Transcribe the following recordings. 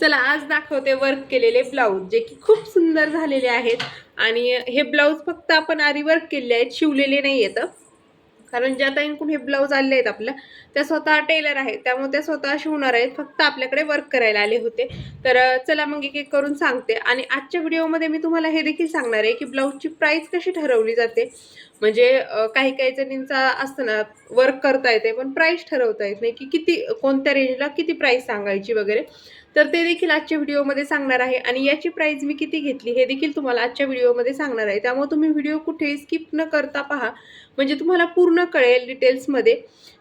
चला आज दाखवते वर्क केलेले ब्लाऊज जे की खूप सुंदर झालेले आहेत. आणि हे ब्लाऊज फक्त आपण आरी वर्क केलेले आहेत शिवलेले नाही आहेत. कारण ज्या ताईंकडून हे ब्लाऊज आलेले आहेत आपल्या त्या स्वतः टेलर आहेत. त्यामुळे त्या स्वतः शिवणार आहेत फक्त आपल्याकडे वर्क करायला आले होते. तर चला मग एक एक करून सांगते. आणि आजच्या व्हिडिओमध्ये मी तुम्हाला हे देखील सांगणार आहे की ब्लाऊजची प्राईस कशी ठरवली जाते. म्हणजे काही काही जणींचा असतं ना वर्क करता येते पण प्राईस ठरवता येत नाही की किती कोणत्या रेंजला किती प्राईस सांगायची वगैरे. तर ते देखील आजच्या व्हिडिओमध्ये सांगणार आहे. आणि याची प्राईज मी किती घेतली हे देखील तुम्हाला आजच्या व्हिडिओमध्ये सांगणार आहे. त्यामुळे तुम्ही व्हिडिओ कुठेही स्किप न करता पहा. म्हणजे तुम्हाला पूर्ण कळेल डिटेल्समध्ये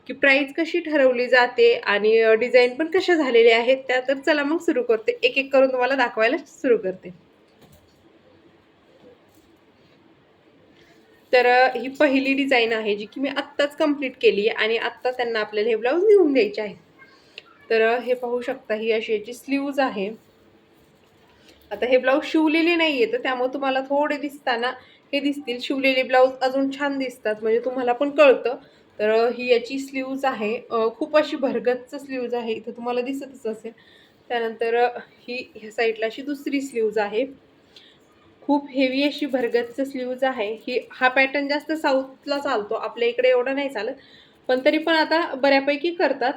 की प्राईज कशी ठरवली जाते आणि डिझाईन पण कशा झालेल्या आहेत. त्या तर चला मग सुरू करते. एक एक करून तुम्हाला दाखवायला सुरू करते. तर ही पहिली डिझाईन आहे जी की मी आत्ताच कंप्लीट केली आहे आणि आत्ता त्यांना आपल्याला हे ब्लाऊज लिहून द्यायचे आहे तर हे पाहू शकता ही अशी याची स्लीव्ज आहे. आता हे ब्लाऊज शिवलेले नाही आहे तर त्यामुळे तुम्हाला थोडे दिसताना हे दिसतील. शिवलेले ब्लाऊज अजून छान दिसतात म्हणजे तुम्हाला पण कळतं. तर ही याची स्लीव्ज आहे. खूप अशी भरगतचं स्लीव्ज आहे इथं तुम्हाला दिसतच असेल. त्यानंतर ही ह्या साईडला अशी दुसरी स्लीव्ज आहे. खूप हेवी अशी भरगतचं स्लीव्ज आहे. ही हा पॅटर्न जास्त साऊथला चालतो. आपल्या इकडे एवढा नाही चालत. पण तरी पण आता बऱ्यापैकी करतात.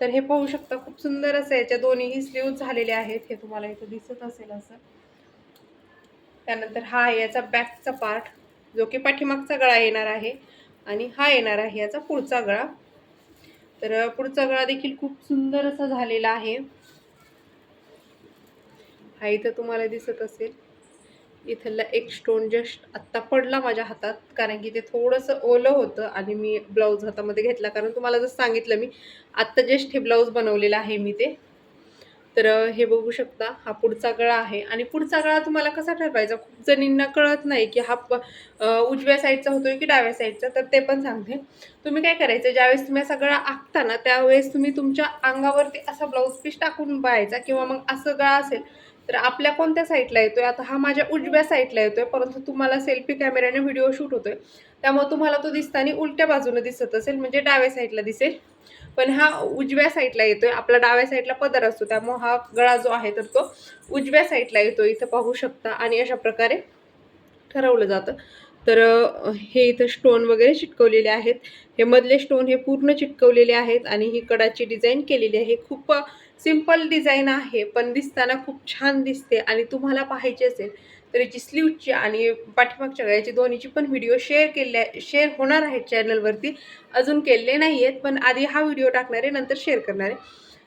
तर हे पाहू शकता खूप सुंदर असं याच्या दोन्हीही स्लीव्ज झालेले आहेत. हे तुम्हाला इथं दिसत असेल असं. त्यानंतर हा आहे याचा बॅकचा पार्ट जो की पाठीमागचा गळा येणार आहे आणि हा येणार आहे याचा पुढचा गळा. तर पुढचा गळा देखील खूप सुंदर असा झालेला आहे. हा इथं तुम्हाला दिसत असेल. इथला एक स्टोन जस्ट आत्ता पडला माझ्या हातात कारण की ते थोडंसं ओलं होतं आणि मी ब्लाऊज हातामध्ये घेतला. कारण तुम्हाला जसं सांगितलं मी आत्ता जस्ट हे ब्लाऊज बनवलेलं आहे मी ते. तर हे बघू शकता हा पुढचा गळा आहे. आणि पुढचा गळा तुम्हाला कसा ठरवायचा? खूप जणींना कळत नाही की हा प- उजव्या साईडचा होतोय की डाव्या साईडचा तर ते पण सांगते. तुम्ही काय करायचं ज्यावेळेस तुम्ही असा गळा आखता ना त्यावेळेस तुम्ही तुमच्या अंगावरती असा ब्लाऊज पीस टाकून पाहायचा किंवा मग असं गळा असेल तर आपल्या कोणत्या साईटला येतोय? आता हा माझ्या उजव्या साईटला येतोय परंतु तुम्हाला सेल्फी कॅमेऱ्याने व्हिडिओ शूट होतोय. त्यामुळे तुम्हाला तो दिसताना उलट्या बाजूने दिसत असेल म्हणजे डाव्या साईडला दिसेल. पण हा उजव्या साईडला येतोय आपला डाव्या साईडला पदर असतो त्यामुळे हा गळा जो आहे तर तो उजव्या साईडला येतो इथं पाहू शकता. आणि अशा प्रकारे ठरवलं जातं. तर हे इथं स्टोन वगैरे चिटकवलेले आहेत. हे मधले स्टोन हे पूर्ण चिटकवलेले आहेत आणि ही कडाची डिझाईन केलेली आहे. खूप सिंपल डिझाईन आहे पण दिसताना खूप छान दिसते आणि तुम्हाला पाहायची असेल तर याची स्लीवची आणि पाठीमागच्या गळ्याची दोन्हीची पण व्हिडिओ शेअर केले शेअर होणार आहेत चॅनलवरती. अजून केले नाही आहेत पण आधी हा व्हिडिओ टाकणार आहे नंतर शेअर करणार आहे.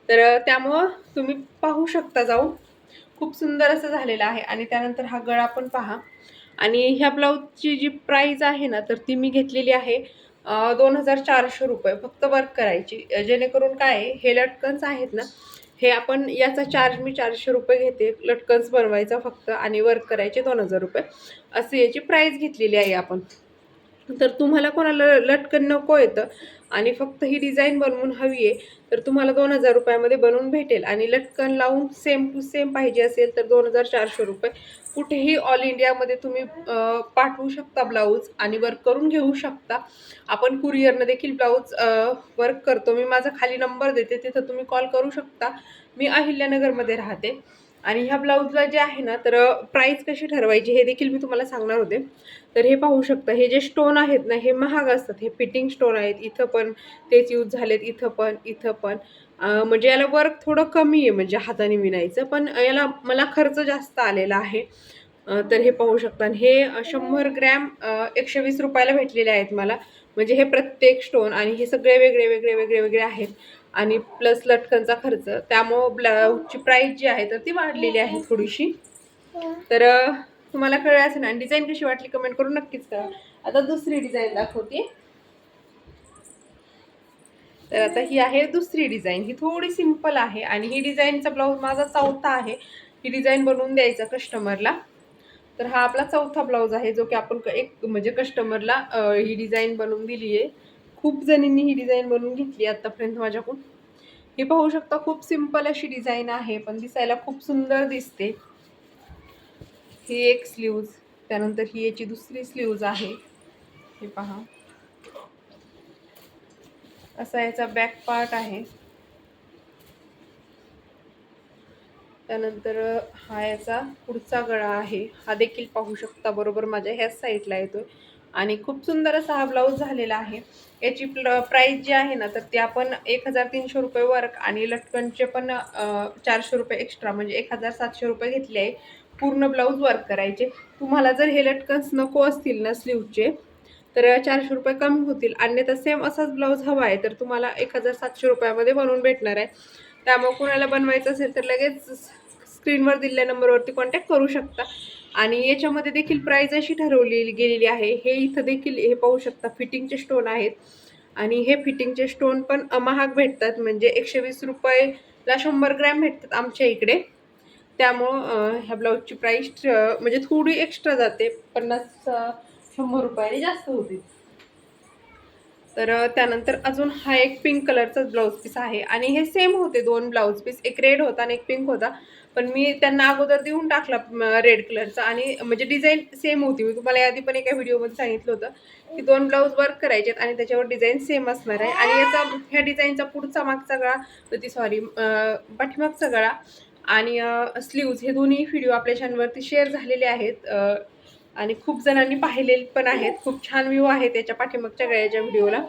तर त्यामुळं तुम्ही पाहू शकता जाऊ खूप सुंदर असं झालेलं आहे आणि त्यानंतर हा गळा पण पहा. आणि ह्या ब्लाऊजची जी प्राईज आहे ना तर ती मी घेतलेली आहे दोन हजार चारशे रुपये. फक्त वर्क करायची. जेणेकरून काय आहे, हे लटकन्स आहेत ना हे आपण याचा चार्ज मी चारशे रुपये घेते. लटकन्स बनवायचा फक्त आणि वर्क करायचे दोन हजार रुपये. असे याची प्राईज घेतलेली आहे आपण. तर तुम्हाला कोणाला लटकन नको येतं. आणि फक्त ही डिझाईन बनवून हवी आहे. तर तुम्हाला दोन हजार रुपयामध्ये बनवून भेटेल. आणि लटकन लावून सेम टू सेम पाहिजे असेल तर दोन हजार चारशे रुपये. कुठेही ऑल इंडियामध्ये तुम्ही पाठवू शकता ब्लाऊज आणि वर्क करून घेऊ शकता. आपण कुरिअरनं देखील ब्लाऊज वर्क करतो. मी माझा खाली नंबर देते. तिथं तुम्ही कॉल करू शकता. मी अहिल्यानगरमध्ये राहते. आणि ह्या ब्लाऊजला जे आहे ना तर प्राईस कशी ठरवायची हे देखील मी तुम्हाला सांगणार होते. तर हे पाहू शकता हे जे स्टोन आहेत ना हे महाग असतात. हे फिटिंग स्टोन आहेत. इथं पण तेच यूज झालेत इथं पण इथं पण. म्हणजे याला वर्क थोडं कमी आहे म्हणजे हाताने विणायचं पण याला मला खर्च जास्त आलेला आहे. तर हे पाहू शकता. आणि हे शंभर ग्रॅम एकशे वीस रुपयाला भेटलेले आहेत मला. म्हणजे हे प्रत्येक स्टोन आणि हे सगळे वेगळे वेगळे वेगळे वेगळे आहेत. आणि प्लस लटकनचा खर्च. त्यामुळं ब्लाऊजची प्राईस जी आहे तर ती वाढलेली आहे थोडीशी. तर तुम्हाला कळलं असेल आणि डिझाईन कशी वाटली कमेंट करून नक्कीच करा आता दुसरी डिझाईन दाखवते. तर आता ही आहे दुसरी डिझाईन ही थोडी सिंपल आहे आणि ही डिझाईनचा ब्लाऊज माझा चौथा आहे. ही डिझाईन बनवून द्यायचा कस्टमरला तर हा आपला चौथा ब्लाऊज आहे जो की आपण एक म्हणजे कस्टमरला ही डिझाईन बनवून दिली आहे खूप जणींनी ही डिझाईन बनवून घेतली आतापर्यंत माझ्याकडून. ही पाहू शकता खूप सिंपल अशी डिझाईन आहे पण दिसायला खूप सुंदर दिसते. ही एक स्लीव्ज त्यानंतर ही याची दुसरी स्लीव्ज आहे. हे पहा. असा याचा बॅक पार्ट आहे. त्यानंतर हा याचा पुढचा गळा आहे. हा देखील पाहू शकता बरोबर माझ्या ह्याच साईडला येतोय. आणि खूप सुंदर असा हा ब्लाऊज झालेला आहे. याची प्राईस जी आहे ना तर ती आपण एक हजार तीनशे रुपये वर्क आणि लटकनचे पण चारशे रुपये एक्स्ट्रा म्हणजे एक हजार सातशे रुपये घेतले आहे. पूर्ण ब्लाऊज वर्क करायचे. तुम्हाला जर हे लटकन्स नको असतील ना स्लीवचे तर चारशे रुपये कमी होतील. अन्यथा सेम असाच ब्लाऊज हवा आहे तर तुम्हाला एक हजार सातशे रुपयामध्ये बनवून भेटणार आहे. त्यामुळे कुणाला बनवायचं असेल तर लगेच स्क्रीनवर दिलेल्या नंबरवरती कॉन्टॅक्ट करू शकता. आणि याच्यामध्ये देखील प्राईज अशी ठरवली गेलेली आहे. हे इथं देखील हे पाहू शकता फिटिंगचे स्टोन आहेत. आणि हे फिटिंगचे स्टोन पण महाग भेटतात. म्हणजे एकशे वीस रुपयेला शंभर ग्रॅम भेटतात आमच्या इकडे. त्यामुळं ह्या ब्लाऊजची प्राईस म्हणजे थोडी एक्स्ट्रा जाते. पन्नास शंभर रुपयाने जास्त होते. तर त्यानंतर अजून हा एक पिंक कलरचाच ब्लाऊज पीस आहे. आणि हे सेम होते दोन ब्लाऊज पीस एक रेड होता आणि एक पिंक होता. पण मी त्यांना अगोदर देऊन टाकला रेड कलरचा आणि म्हणजे डिझाईन सेम होती. मी तुम्हाला आधी पण एका व्हिडिओमध्ये सांगितलं होतं की दोन ब्लाऊज वर्क करायचे आणि त्याच्यावर डिझाईन सेम असणार आहे. आणि याचा ह्या डिझाईनचा पुढचा मागचा गळा ती सॉरी पाठीमागचा गळा आणि स्लीव्ज हे दोन्ही व्हिडिओ आपल्या चॅनलवरती शेअर झालेले आहेत. आणि खूप जणांनी पाहिलेले पण आहेत. खूप छान व्ह्यू आहे त्याच्या पाठीमागच्या गळ्याच्या व्हिडिओला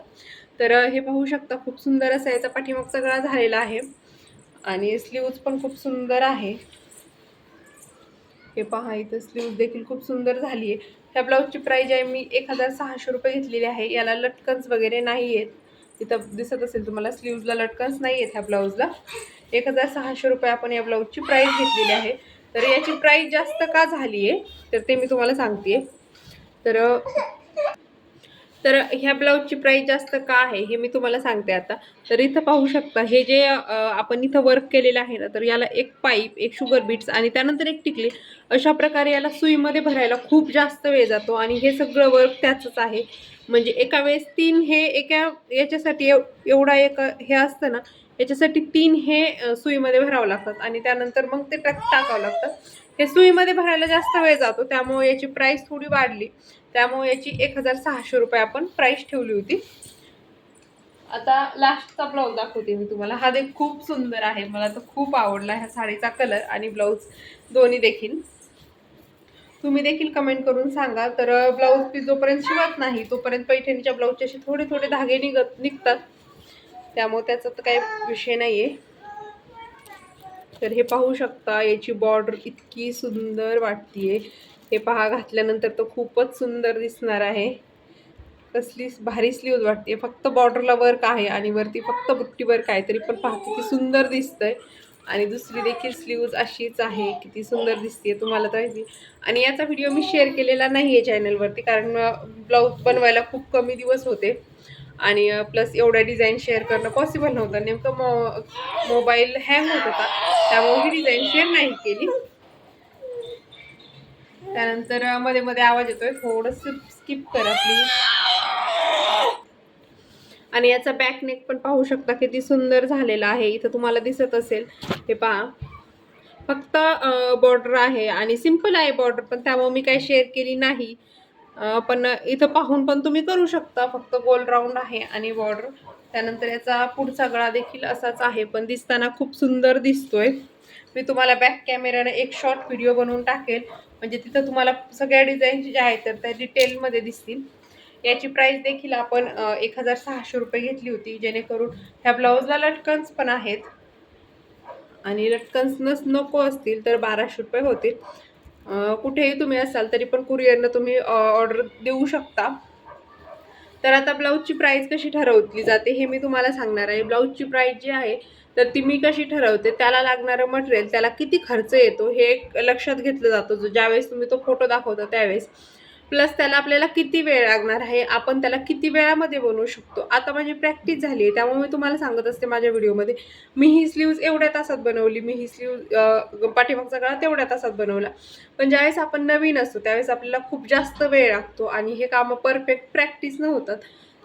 तर हे पाहू शकता खूप सुंदर असा याचा पाठीमागचा गळा झालेला आहे. आणि स्लीव्ज पण खूप सुंदर आहे. हे पहा इथं स्लीव्ज देखील खूप सुंदर झाली आहे ह्या ब्लाऊजची प्राईज आहे मी एक हजार सहाशे रुपये घेतलेली आहे. याला लटकन्स वगैरे नाही आहेत इथं दिसत असेल तुम्हाला स्लीव्जला लटकन्स नाही आहेत ह्या ब्लाऊजला एक हजार सहाशे रुपये आपण या ब्लाऊजची प्राईज घेतलेली आहे. तर याची प्राईज जास्त का झाली आहे तर ते मी तुम्हाला सांगते तर तर ह्या ब्लाऊजची प्राईस जास्त का आहे हे मी तुम्हाला सांगते आता. तर इथं पाहू शकता हे जे आपण इथं वर्क केलेलं आहे ना तर याला एक पाईप एक शुगर बीट्स आणि त्यानंतर एक टिकली अशा प्रकारे याला सुईमध्ये भरायला खूप जास्त वेळ जातो आणि हे सगळं वर्क त्याचंच आहे. म्हणजे एका वेळेस तीन हे एका याच्यासाठी एवढा एक हे असतं ना याच्यासाठी तीन हे सुईमध्ये भरावं लागतात आणि त्यानंतर मग ते टाक टाकावं लागतं. हे सुईमध्ये भरायला जास्त वेळ जातो त्यामुळे याची प्राईस थोडी वाढली. त्यामुळे याची एक हजार सहाशे रुपये आपण प्राईस ठेवली होती. आता लास्टचा ब्लाऊज दाखवते मी तुम्हाला. हा देख खूप सुंदर आहे. मला तर खूप आवडला ह्या साडीचा कलर आणि ब्लाऊज दोन्ही देखील. तुम्ही देखील कमेंट करून सांगा. तर ब्लाऊज पीस जोपर्यंत शिवत नाही तोपर्यंत पैठणीच्या ब्लाऊजचे असे थोडे थोडे धागे निघत निघतात. त्यामुळे त्याचा तर काही विषय नाही आहे तर हे पाहू शकता याची बॉर्डर इतकी सुंदर वाटतीये. हे पहा घातल्यानंतर तर खूपच सुंदर दिसणार आहे. कसली भारी स्लीव्ज वाटते फक्त बॉर्डरला वर्क आहे आणि वरती फक्त बुट्टी वर्क आहे तरी पण पाहते की सुंदर दिसतंय. आणि दुसरी देखील स्लीव्ज अशीच आहे किती सुंदर दिसते तुम्हाला तर माहिती. आणि याचा व्हिडिओ मी शेअर केलेला नाही आहे चॅनलवरती कारण ब्लाऊज बनवायला खूप कमी दिवस होते. आणि प्लस एवढ्या डिझाईन शेअर करणं पॉसिबल नव्हतं. नेमकं मो मोबाईल हँग होत होता त्यामुळे ही डिझाईन शेअर नाही केली. त्यानंतरमध्ये मध्ये आवाज येतोय थोडंसं स्किप करा प्लीज आणि याचा बॅक नेक पण पाहू शकता किती सुंदर झालेला आहे. इथं तुम्हाला दिसत असेल. हे पहा. फक्त बॉर्डर आहे आणि सिंपल आहे बॉर्डर पण त्यामुळे मी काही शेअर केली नाही. पण इथं पाहून पण तुम्ही करू शकता. फक्त गोल राऊंड आहे आणि बॉर्डर त्यानंतर याचा पुढचा गळा देखील असाच आहे. पण दिसताना खूप सुंदर दिसतोय. मी तुम्हाला बॅक कॅमेऱ्याने एक शॉर्ट व्हिडिओ बनवून टाकेल. म्हणजे तिथं तुम्हाला सगळ्या डिझाईन ज्या आहेत तर त्या डिटेलमध्ये दिसतील. याची प्राईस देखील आपण एक हजार सहाशे रुपये घेतली होती. जेणेकरून ह्या ब्लाऊजला लटकन्स पण आहेत. आणि लटकन्स नस नको असतील तर बाराशे रुपये होतील. कुठेही तुम्ही असाल तरी पण कुरिअरनं तुम्ही ऑर्डर देऊ शकता. तर आता ब्लाऊजची प्राईस कशी ठरवली जाते हे मी तुम्हाला सांगणार आहे. ब्लाऊजची प्राईस जी आहे तर ती मी कशी ठरवते त्याला लागणारं मटेरियल त्याला किती खर्च येतो हे एक लक्षात घेतलं जातं. जो ज्यावेळेस तुम्ही तो फोटो दाखवता त्यावेळेस. प्लस त्याला आपल्याला किती वेळ लागणार आहे? आपण त्याला किती वेळामध्ये बनवू शकतो? आता माझी प्रॅक्टिस झाली आहे त्यामुळे मी तुम्हाला सांगत असते माझ्या व्हिडिओमध्ये मी ही स्लीव्ज एवढ्या तासात बनवली मी ही स्लीव पाठीमागचा गळा तेवढ्या तासात बनवला. पण ज्यावेळेस आपण नवीन असतो त्यावेळेस आपल्याला खूप जास्त वेळ लागतो आणि हे कामं परफेक्ट प्रॅक्टिस न होतात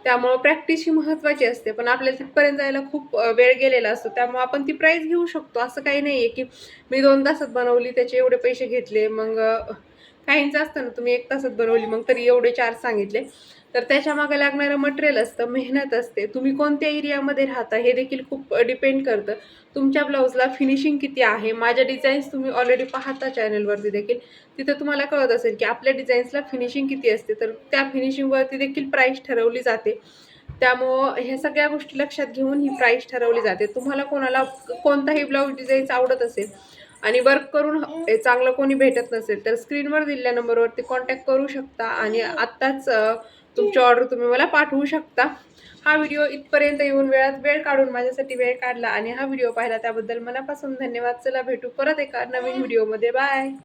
त्यामुळं प्रॅक्टिस ही महत्त्वाची असते पण आपल्याला तिथपर्यंत जायला खूप वेळ गेलेला असतो. त्यामुळे आपण ती प्राईस घेऊ शकतो. असं काही नाही आहे की मी दोन तासात बनवली त्याचे एवढे पैसे घेतले मग काहींचं असतं ना तुम्ही एक तासात बनवली मग तरी एवढे चार्ज सांगितले. तर त्याच्यामागे लागणारं मटेरियल असतं मेहनत असते. तुम्ही कोणत्या एरियामध्ये राहता हे देखील खूप डिपेंड करतं. तुमच्या ब्लाऊजला फिनिशिंग किती आहे? माझ्या डिझाईन्स तुम्ही ऑलरेडी पाहता चॅनलवरती देखील. तिथं तुम्हाला कळत असेल की आपल्या डिझाईन्सला फिनिशिंग किती असते. तर त्या फिनिशिंगवरती देखील प्राईस ठरवली जाते. त्यामुळं ह्या सगळ्या गोष्टी लक्षात घेऊन ही प्राईस ठरवली जाते. तुम्हाला कोणाला कोणताही ब्लाऊज डिझाईन्स आवडत असेल आणि वर्क करून हे चांगलं कोणी भेटत नसेल तर स्क्रीनवर दिलेल्या नंबरवरती कॉन्टॅक्ट करू शकता. आणि आत्ताच तुमची ऑर्डर तुम्ही मला पाठवू शकता. हा व्हिडिओ इथपर्यंत येऊन वेळात वेळ काढून माझ्यासाठी वेळ काढला. आणि हा व्हिडिओ पाहिला त्याबद्दल मनापासून धन्यवाद. चला भेटू परत एका नवीन व्हिडिओमध्ये बाय